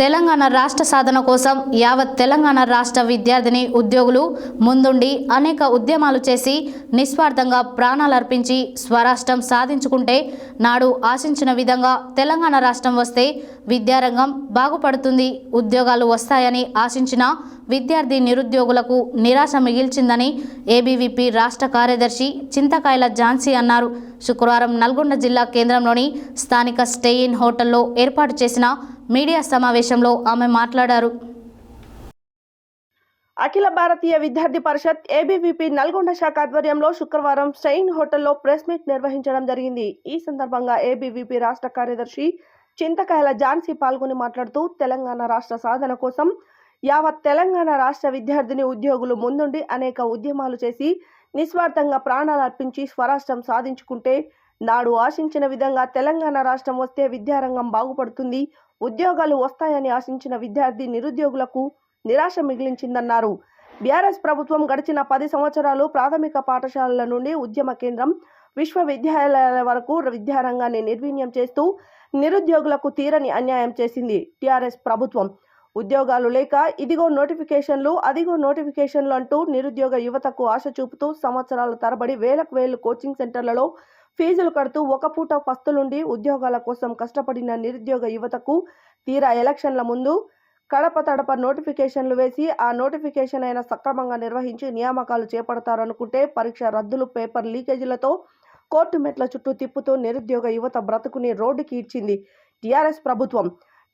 తెలంగాణ రాష్ట్ర సాధన కోసం యావత్ తెలంగాణ రాష్ట్ర విద్యార్థిని ఉద్యోగులు ముందుండి అనేక ఉద్యమాలు చేసి నిస్వార్థంగా ప్రాణాలర్పించి స్వరాష్ట్రం సాధించుకుంటే నాడు ఆశించిన విధంగా తెలంగాణ రాష్ట్రం వస్తే విద్యారంగం బాగుపడుతుంది ఉద్యోగాలు వస్తాయని ఆశించిన విద్యార్థి నిరుద్యోగులకు నిరాశ మిగిల్చిందని ఏబీవీపీ రాష్ట్ర కార్యదర్శి చింతకాయల ఝాన్సీ అన్నారు. శుక్రవారం నల్గొండ జిల్లా కేంద్రంలోని స్థానిక స్టే ఇన్ హోటల్లో ఏర్పాటు చేసిన మీడియా సమావేశంలో ఆమె మాట్లాడారు. అఖిల భారతీయ విద్యార్థి పరిషత్ ఏబీవీపీ నల్గొండ శాఖ ఆధ్వర్యంలో శుక్రవారం స్టెయిన్ హోటల్లో ప్రెస్ మీట్ నిర్వహించడం జరిగింది. ఈ సందర్భంగా ఏబీవీపీ రాష్ట్ర కార్యదర్శి చింతకాయల ఝాన్సీ పాల్గొని మాట్లాడుతూ తెలంగాణ రాష్ట్ర సాధన కోసం యావత్ తెలంగాణ రాష్ట్ర విద్యార్థిని ఉద్యోగులు ముందుండి అనేక ఉద్యమాలు చేసి నిస్వార్థంగా ప్రాణాలు అర్పించి స్వరాష్ట్రం సాధించుకుంటే నాడు ఆశించిన విధంగా తెలంగాణ రాష్ట్రం వస్తే విద్యారంగం బాగుపడుతుంది ఉద్యోగాలు వస్తాయని ఆశించిన విద్యార్థి నిరుద్యోగులకు నిరాశ మిగిలించిందన్నారు. బీఆర్ఎస్ ప్రభుత్వం గడిచిన పది సంవత్సరాలు ప్రాథమిక పాఠశాలల నుండి ఉద్యమ కేంద్రం విశ్వవిద్యాలయాల వరకు విద్యారంగాన్ని నిర్వీణ్యం చేస్తూ నిరుద్యోగులకు తీరని అన్యాయం చేసింది టీఆర్ఎస్ ప్రభుత్వం. ఉద్యోగాలు లేక ఇదిగో నోటిఫికేషన్లు అదిగో నోటిఫికేషన్లు అంటూ నిరుద్యోగ యువతకు ఆశ చూపుతూ సంవత్సరాల తరబడి వేలకు వేలు కోచింగ్ సెంటర్లలో ఫీజులు కడుతూ ఒక పూట పస్తులుండి ఉద్యోగాల కోసం కష్టపడిన నిరుద్యోగ యువతకు తీరా ఎలక్షన్ల ముందు కడప తడప నోటిఫికేషన్లు వేసి ఆ నోటిఫికేషన్ అయినా సక్రమంగా నిర్వహించి నియామకాలు చేపడతారనుకుంటే పరీక్ష రద్దులు పేపర్ లీకేజీలతో కోర్టు మెట్ల చుట్టూ తిప్పుతూ నిరుద్యోగ యువత బ్రతుకుని రోడ్డుకి ఇచ్చింది టీఆర్ఎస్ ప్రభుత్వం.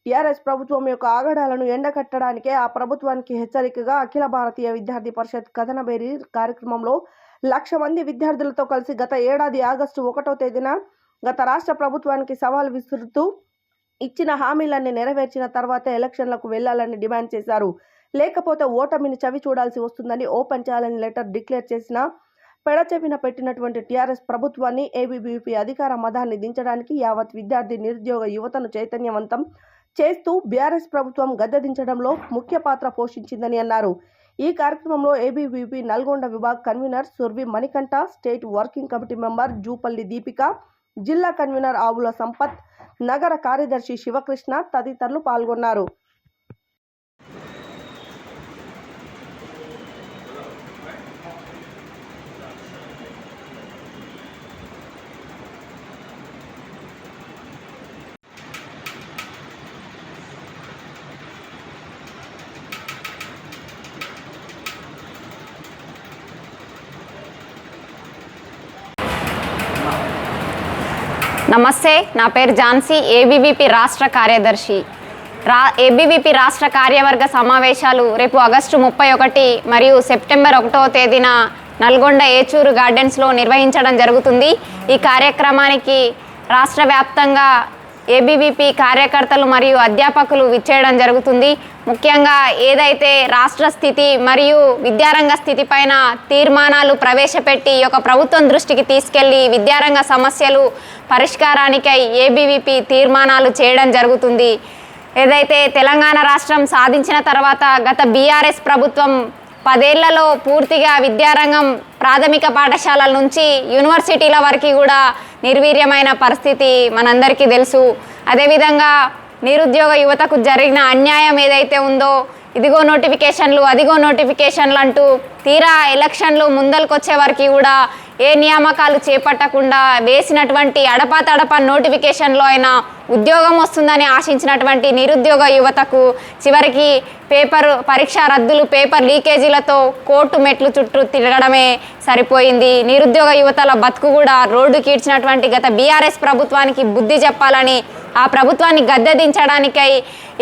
టీఆర్ఎస్ ప్రభుత్వం యొక్క ఆగడాలను ఎండకట్టడానికే ఆ ప్రభుత్వానికి హెచ్చరికగా అఖిల భారతీయ విద్యార్థి పరిషత్ కథనబేరి కార్యక్రమంలో లక్ష మంది విద్యార్థులతో కలిసి గత ఏడాది ఆగస్టు ఒకటో తేదీన గత రాష్ట్ర ప్రభుత్వానికి సవాల్ విసురుతూ ఇచ్చిన హామీలన్నీ నెరవేర్చిన తర్వాత ఎలక్షన్లకు వెళ్ళాలని డిమాండ్ చేశారు. లేకపోతే ఓటమిని చవి చూడాల్సి వస్తుందని ఓపెన్ ఛాలెంజ్ లెటర్ డిక్లేర్ చేసిన పెడచెవిన పెట్టినటువంటి టీఆర్ఎస్ ప్రభుత్వాన్ని ఏబీవీపీ అధికార మదాన్ని దించడానికి యావత్ విద్యార్థి నిరుద్యోగ యువతను చైతన్యవంతం చేస్తూ బీఆర్ఎస్ ప్రభుత్వం గద్దెదించడంలో ముఖ్య పాత్ర పోషించిందని అన్నారు. ఈ కార్యక్రమంలో ABVP Nalgonda vibhag convener Survi Manikantha state working committee member Jupalli Deepika జిల్లా కన్వీనర్ ఆవుల సంపత్ నగర కార్యదర్శి శివకృష్ణ తదితరులు పాల్గొన్నారు. నమస్తే నా పేరు ఝాన్సీ ఏబీవీపీ రాష్ట్ర కార్యదర్శి. రా ఏబీవీపీ రాష్ట్ర కార్యవర్గ సమావేశాలు రేపు ఆగస్టు ముప్పై ఒకటి మరియు సెప్టెంబర్ ఒకటవ తేదీన నల్గొండ ఏచూరు గార్డెన్స్లో నిర్వహించడం జరుగుతుంది. ఈ కార్యక్రమానికి రాష్ట్ర వ్యాప్తంగా ఏబీవీపీ కార్యకర్తలు మరియు అధ్యాపకులు విచ్చేయడం జరుగుతుంది. ముఖ్యంగా ఏదైతే రాష్ట్ర స్థితి మరియు విద్యారంగ స్థితిపైన తీర్మానాలు ప్రవేశపెట్టి ఒక ప్రభుత్వం దృష్టికి తీసుకెళ్ళి విద్యారంగ సమస్యలు పరిష్కారానికై ఏబీవీపీ తీర్మానాలు చేయడం జరుగుతుంది. ఏదైతే తెలంగాణ రాష్ట్రం సాధించిన తర్వాత గత బీఆర్ఎస్ ప్రభుత్వం పదేళ్ళలో పూర్తిగా విద్యారంగం ప్రాథమిక పాఠశాలల నుంచి యూనివర్సిటీల వరకు కూడా నిర్వీర్యమైన పరిస్థితి మనందరికీ తెలుసు. అదేవిధంగా నిరుద్యోగ యువతకు జరిగిన అన్యాయం ఏదైతే ఉందో ఇదిగో నోటిఫికేషన్లు అదిగో నోటిఫికేషన్లు అంటూ తీరా ఎలక్షన్లు ముందలకొచ్చే వరకు కూడా ఏ నియామకాలు చేపట్టకుండా వేసినటువంటి అడపా తడప నోటిఫికేషన్లో అయినా ఉద్యోగం వస్తుందని ఆశించినటువంటి నిరుద్యోగ యువతకు చివరికి పేపర్ పరీక్ష రద్దులు పేపర్ లీకేజీలతో కోర్టు మెట్లు చుట్టూ తిరగడమే సరిపోయింది. నిరుద్యోగ యువతల బతుకు కూడా రోడ్డు కీడ్చినటువంటి గత బీఆర్ఎస్ ప్రభుత్వానికి బుద్ధి చెప్పాలని ఆ ప్రభుత్వాన్ని గద్దెదించడానికై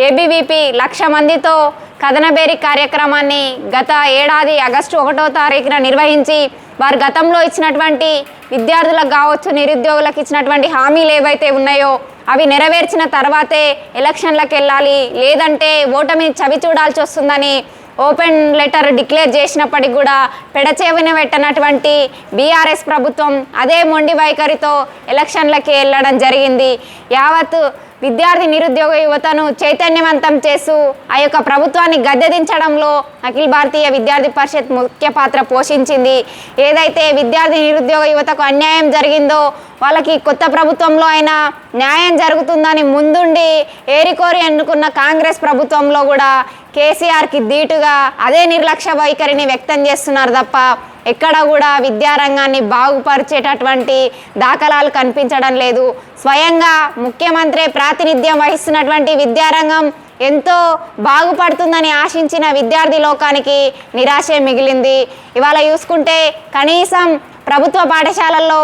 ఏబీవీపీ లక్ష మందితో కథనబేరి కార్యక్రమాన్ని గత ఏడాది ఆగస్టు ఒకటో తారీఖున నిర్వహించి వారు గతంలో ఇచ్చినటువంటి విద్యార్థులకు కావచ్చు నిరుద్యోగులకు ఇచ్చినటువంటి హామీలు ఏవైతే ఉన్నాయో అవి నెరవేర్చిన తర్వాతే ఎలక్షన్లకు వెళ్ళాలి. లేదంటే ఓటమిని చవి చూడాల్సి వస్తుందని ఓపెన్ లెటర్ డిక్లేర్ చేసినప్పటికి కూడా పెడచేవిన పెట్టనటువంటి బీఆర్ఎస్ ప్రభుత్వం అదే మొండి వైఖరితో ఎలక్షన్లకి వెళ్ళడం జరిగింది. యావత్ విద్యార్థి నిరుద్యోగ యువతను చైతన్యవంతం చేస్తూ ఆ యొక్క ప్రభుత్వాన్ని గద్దెదించడంలో అఖిల భారతీయ విద్యార్థి పరిషత్ ముఖ్య పాత్ర పోషించింది. ఏదైతే విద్యార్థి నిరుద్యోగ యువతకు అన్యాయం జరిగిందో వాళ్ళకి కొత్త ప్రభుత్వంలో అయినా న్యాయం జరుగుతుందని ముందుండి ఏరికోరి ఎన్నుకున్న కాంగ్రెస్ ప్రభుత్వంలో కూడా కేసీఆర్కి ధీటుగా అదే నిర్లక్ష్య వైఖరిని వ్యక్తం చేస్తున్నారు తప్ప ఎక్కడ కూడా విద్యారంగాన్ని బాగుపరిచేటటువంటి దాఖలాలు కనిపించడం లేదు. స్వయంగా ముఖ్యమంత్రి ప్రాతినిధ్యం వహిస్తున్నటువంటి విద్యారంగం ఎంతో బాగుపడుతుందని ఆశించిన విద్యార్థి లోకానికి నిరాశే మిగిలింది. ఇవాళ చూసుకుంటే కనీసం ప్రభుత్వ పాఠశాలల్లో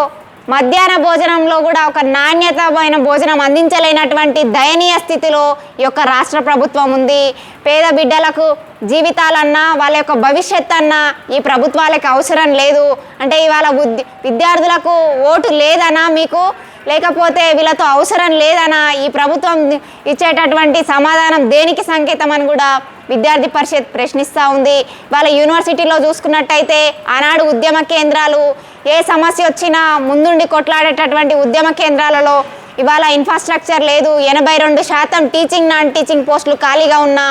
మధ్యాహ్న భోజనంలో కూడా ఒక నాణ్యతమైన భోజనం అందించలేనటువంటి దయనీయ స్థితిలో ఈ యొక్క రాష్ట్ర ప్రభుత్వం ఉంది. పేద బిడ్డలకు జీవితాలన్నా వాళ్ళ యొక్క భవిష్యత్ అన్నా ఈ ప్రభుత్వాలకు అవసరం లేదు. అంటే ఇవాళ విద్యార్థులకు ఓటు లేదనా మీకు? లేకపోతే వీళ్ళతో అవసరం లేదనా? ఈ ప్రభుత్వం ఇచ్చేటటువంటి సమాధానం దేనికి సంకేతం అని కూడా విద్యార్థి పరిషత్ ప్రశ్నిస్తూ ఉంది. వాళ్ళ యూనివర్సిటీలో చూసుకున్నట్టయితే ఆనాడు ఉద్యమ కేంద్రాలు ఏ సమస్య వచ్చినా ముందుండి కొట్లాడేటటువంటి ఉద్యమ కేంద్రాలలో ఇవాళ ఇన్ఫ్రాస్ట్రక్చర్ లేదు. ఎనభై రెండు శాతం టీచింగ్ నాన్ టీచింగ్ పోస్టులు ఖాళీగా ఉన్నా